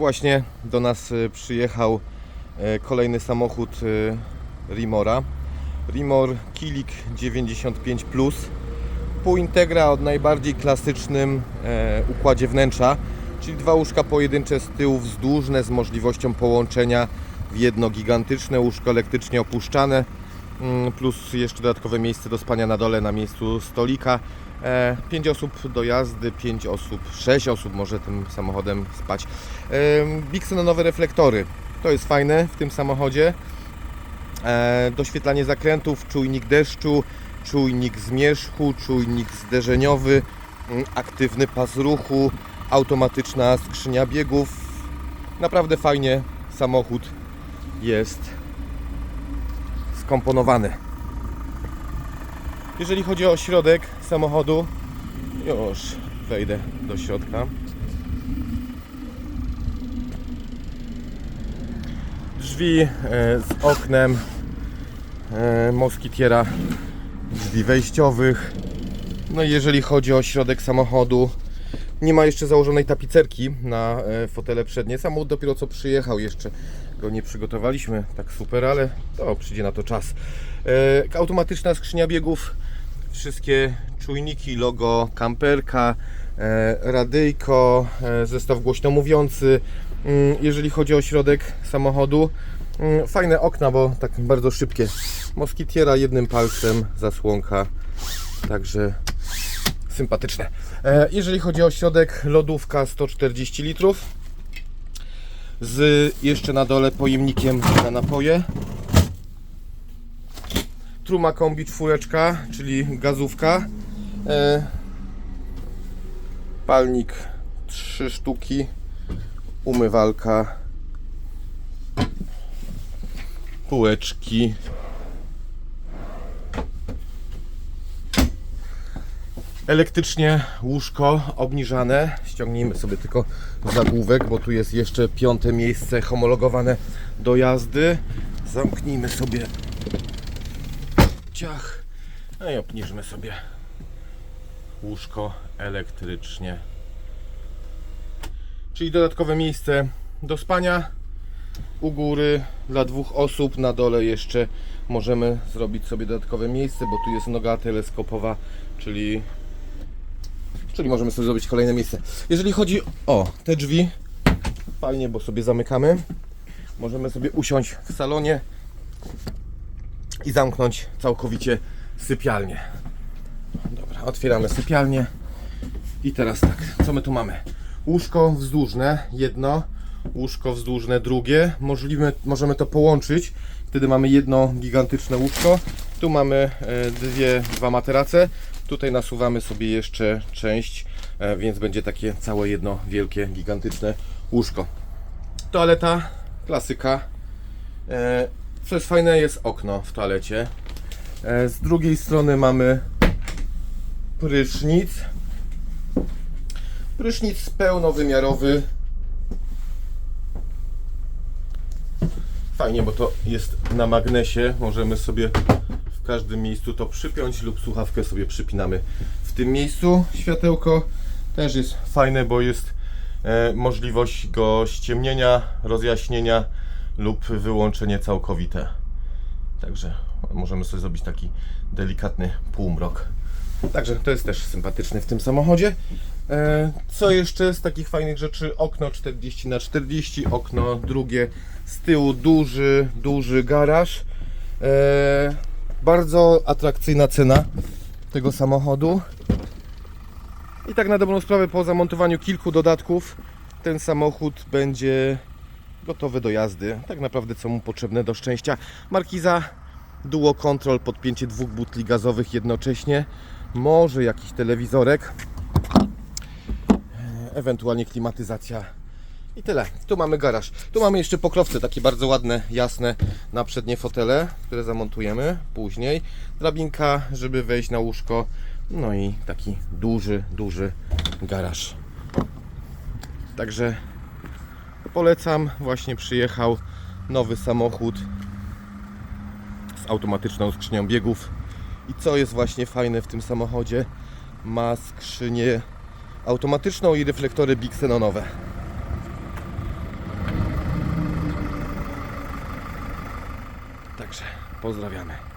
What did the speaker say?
Właśnie do nas y, przyjechał e, kolejny samochód y, Rimora. Rimor Kilik 95 Plus. Pół Integra o najbardziej klasycznym e, układzie wnętrza, czyli dwa łóżka pojedyncze z tyłu wzdłużne z możliwością połączenia w jedno gigantyczne łóżko elektrycznie opuszczane, mm, plus jeszcze dodatkowe miejsce do spania na dole na miejscu stolika. E, 5 osób do jazdy, 5 osób, 6 osób może tym samochodem spać. E, Bixenonowe reflektory, to jest fajne w tym samochodzie. E, doświetlanie zakrętów, czujnik deszczu, czujnik zmierzchu, czujnik zderzeniowy, mm, aktywny pas ruchu, automatyczna skrzynia biegów. Naprawdę fajnie samochód jest skomponowany. Jeżeli chodzi o środek samochodu, już wejdę do środka. Drzwi e, z oknem e, Moskitiera drzwi wejściowych. No i jeżeli chodzi o środek samochodu, nie ma jeszcze założonej tapicerki na e, fotele przednie. Samochód dopiero co przyjechał, jeszcze go nie przygotowaliśmy tak super, ale to przyjdzie na to czas. Automatyczna skrzynia biegów, wszystkie czujniki, logo kamperka, e, radyjko, e, zestaw głośno mówiący. Mm, Jeżeli chodzi o środek samochodu, mm, fajne okna, bo tak bardzo szybkie. Moskitiera jednym palcem, zasłonka, także sympatyczne. E, Jeżeli chodzi o środek, lodówka 140 litrów z jeszcze na dole pojemnikiem na napoje. Truma kombi czwóreczka, czyli gazówka. E, palnik 3 sztuki, umywalka, półeczki. Elektrycznie łóżko obniżane. Ściągnijmy sobie tylko zagłówek, bo tu jest jeszcze piąte miejsce homologowane do jazdy. Zamknijmy sobie ciach. No i obniżmy sobie łóżko elektrycznie. Czyli dodatkowe miejsce do spania u góry dla dwóch osób. Na dole jeszcze możemy zrobić sobie dodatkowe miejsce, bo tu jest noga teleskopowa, czyli czyli możemy sobie zrobić kolejne miejsce. Jeżeli chodzi o te drzwi, fajnie, bo sobie zamykamy. Możemy sobie usiąść w salonie i zamknąć całkowicie sypialnię. Dobra, otwieramy sypialnię. I teraz tak, co my tu mamy? Łóżko wzdłużne, jedno, łóżko wzdłużne, drugie. Możliwe, możemy to połączyć. Wtedy mamy jedno gigantyczne łóżko. Tu mamy e, dwie, dwa materace. Tutaj nasuwamy sobie jeszcze część, e, więc będzie takie całe jedno wielkie, gigantyczne łóżko. Toaleta, klasyka. Co jest fajne, jest okno w toalecie. E, Z drugiej strony mamy prysznic. Prysznic pełnowymiarowy. Fajnie, bo to jest na magnesie. Możemy sobie w każdym miejscu to przypiąć lub słuchawkę sobie przypinamy w tym miejscu. Światełko też jest fajne, bo jest e, możliwość go ściemnienia, rozjaśnienia lub wyłączenie całkowite. Także możemy sobie zrobić taki delikatny półmrok. Także to jest też sympatyczne w tym samochodzie. E, Co jeszcze z takich fajnych rzeczy? Okno 40 na 40 okno drugie z tyłu duży, duży garaż. E, Bardzo atrakcyjna cena tego samochodu. I tak na dobrą sprawę po zamontowaniu kilku dodatków ten samochód będzie gotowy do jazdy. Tak naprawdę co mu potrzebne do szczęścia. Markiza Duo Control podpięcie dwóch butli gazowych jednocześnie. Może jakiś telewizorek. Ewentualnie klimatyzacja. I tyle. Tu mamy garaż. Tu mamy jeszcze pokrowce, takie bardzo ładne, jasne na przednie fotele, które zamontujemy później. Drabinka, żeby wejść na łóżko. No i taki duży, duży garaż. Także Polecam, właśnie przyjechał nowy samochód z automatyczną skrzynią biegów. I co jest właśnie fajne w tym samochodzie, ma skrzynię automatyczną i reflektory bixenonowe. Także pozdrawiamy.